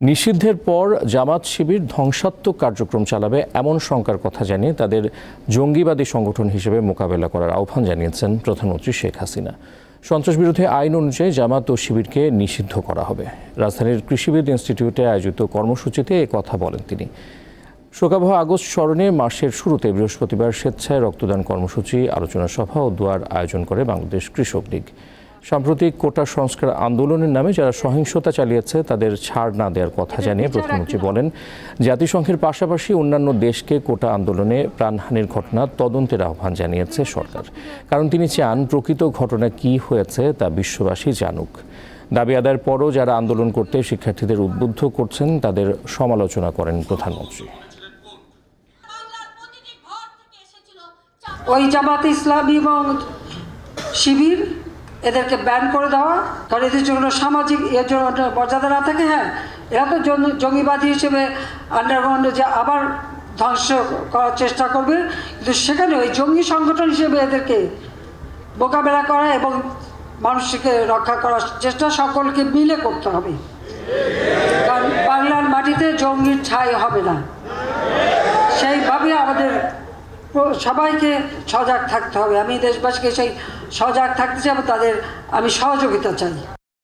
নিষিদ্ধের পর জামাত শিবির ধ্বংসাত্মক কার্যক্রম চালাবে এমন শঙ্কার কথা জানিয়ে তাদের জঙ্গিবাদী সংগঠন হিসেবে মোকাবেলা করার আহ্বান জানিয়েছেন প্রধানমন্ত্রী শেখ হাসিনা। সন্ত্রাস বিরোধী আইন অনুযায়ী জামাত ও শিবিরকে নিষিদ্ধ করা হবে। রাজধানীর কৃষিবিদ ইনস্টিটিউটে আয়োজিত কর্মসূচিতে এ কথা বলেন তিনি। শোকাবহ আগস্ট স্মরণে মাসের শুরুতে বৃহস্পতিবার স্বেচ্ছায় রক্তদান কর্মসূচি, আলোচনা সভা ও দোয়ার আয়োজন করে বাংলাদেশ কৃষক লীগ। সাম্প্রতিক কোটা সংস্কার আন্দোলনের নামে যারা সহিংসতা চালিয়েছে তাদের ছাড় না দেওয়ার কথা জানিয়ে প্রধানমন্ত্রী বলেন জাতিসংঘের পাশাপাশি অন্যান্য দেশকে কোটা আন্দোলনে প্রাণহানির ঘটনা তদন্তের আহ্বান জানিয়েছে সরকার। কারণ তিনি চান প্রকৃত ঘটনা কি হয়েছে তা বিশ্ববাসী জানুক। দাবি আদায়ের পরও যারা আন্দোলন করতে শিক্ষার্থীদের উদ্বুদ্ধ করছেন তাদের সমালোচনা করেন প্রধানমন্ত্রী। ওই জামাত ইসলামী এবং শিবির এদেরকে ব্যান করে দেওয়া। কারণ এদের জন্য সামাজিক, এর জন্য মর্যাদা না থাকে হ্যাঁ? এরা তো জঙ্গিবাদী হিসেবে আন্ডারগ্রাউন্ডে যে আবার ধ্বংস করার চেষ্টা করবে, কিন্তু সেখানে ওই জঙ্গি সংগঠন হিসেবে এদেরকে মোকাবেলা করা এবং মানুষকে রক্ষা করার চেষ্টা সকলকে মিলে করতে হবে। কারণ বাংলার মাটিতে জঙ্গির ছাই হবে না। সেইভাবে সবাইকে সজাগ থাকতে হবে। আমি দেশবাসীকে সেই সজাগ থাকতে চাই তাদের আমি সহযোগিতা চাই।